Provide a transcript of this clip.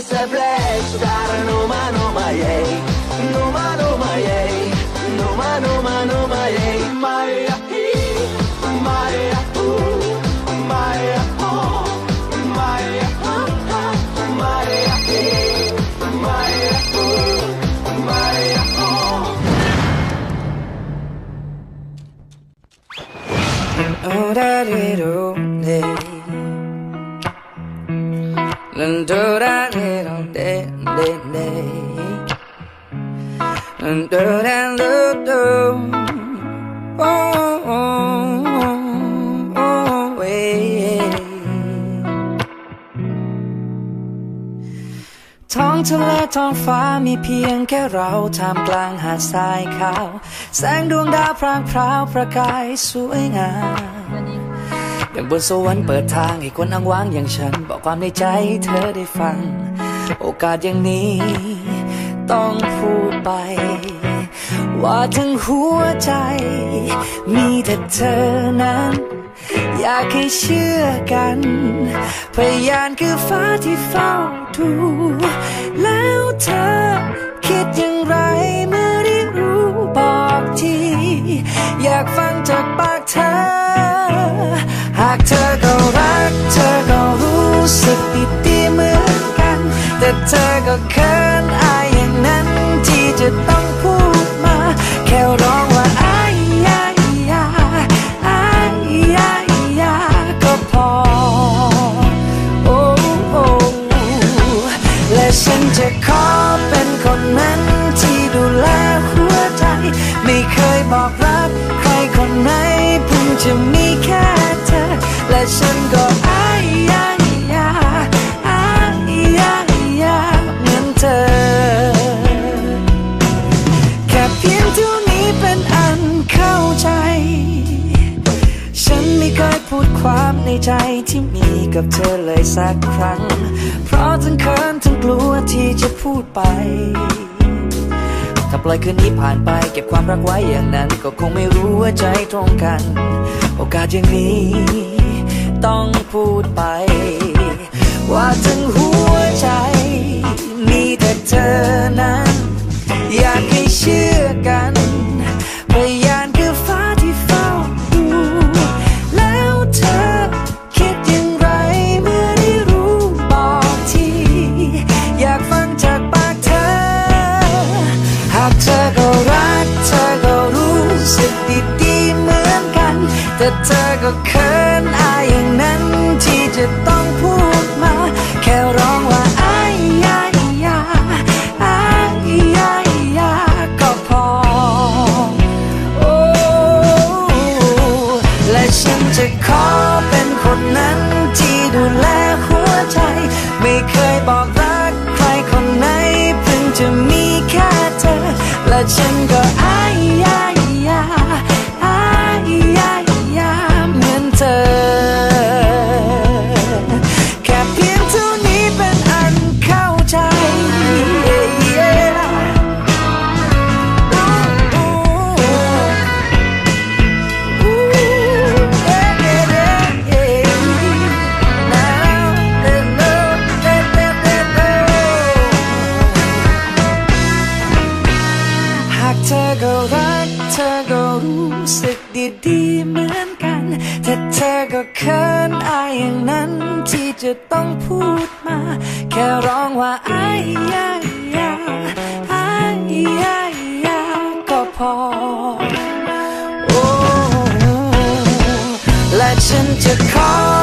it's a that no man no my no man no my no man no man no my my my ooh my oh my oh my my ooh my oh Oh, da dee do dee. Dun do da dee do dee dee dee. Dun do da do do. Oh, oh, oh, oh, yeah. ท้องทะเลท้องฟ้ามีเพียงแค่เราท่ามกลางหาดทรายขาว แสงดวงดาวพรางพราวประกายสวยงาม อย่างบนสวรรค์เปิดทางให้คนอ้างว้างอย่างฉัน บอกความในใจใเธอได้ฟัง โอกาสอย่างนี้ ต้องพูดไป ว่าทั้งหัวใจ มีแต่เธอนั้น อยากให้เชื่อกัน พยานคือฟ้าที่เฝ้าดู แล้วเธอคิดอย่างไร เธอก็เขินอายอย่างนั้นที่จะต้องพูดมา แค่ร้องว่าอายยายาอายยายาก็พอ โอ้โอ้และฉันจะขอเป็นคนนั้นที่ดูแลหัวใจ ไม่เคยบอกรักใครคนไหนเพิ่งจะมีแค่เธอ และฉันก็ ใจที่มีกับเธอเลยสักครั้ง เพราะทั้งเขินทั้งกลัวที่จะพูดไป ถ้าปล่อยคืนนี้ผ่านไป เก็บความรักไว้อย่างนั้น ก็คงไม่รู้ว่าใจตรงกัน โอกาสอย่างนี้ ต้องพูดไป ว่าถึงหัว แต่เธอก็เขินอายอย่างนั้นที่จะต้องพูดมา แค่ร้องว่าอายยายาอายยายาก็พอ โอ้และฉันจะขอเป็นคนนั้นที่ดูแลหัวใจ ไม่เคยบอกรักใครคนไหนเพิ่งจะมีแค่เธอ และฉันก็อาย เธอก็รู้สึกดีๆเหมือนกัน แต่เธอก็เขินอายอย่างนั้นที่จะต้องพูดมา แค่ร้องว่าอายยายาอายยายาก็พอ โอ้และฉันจะขอ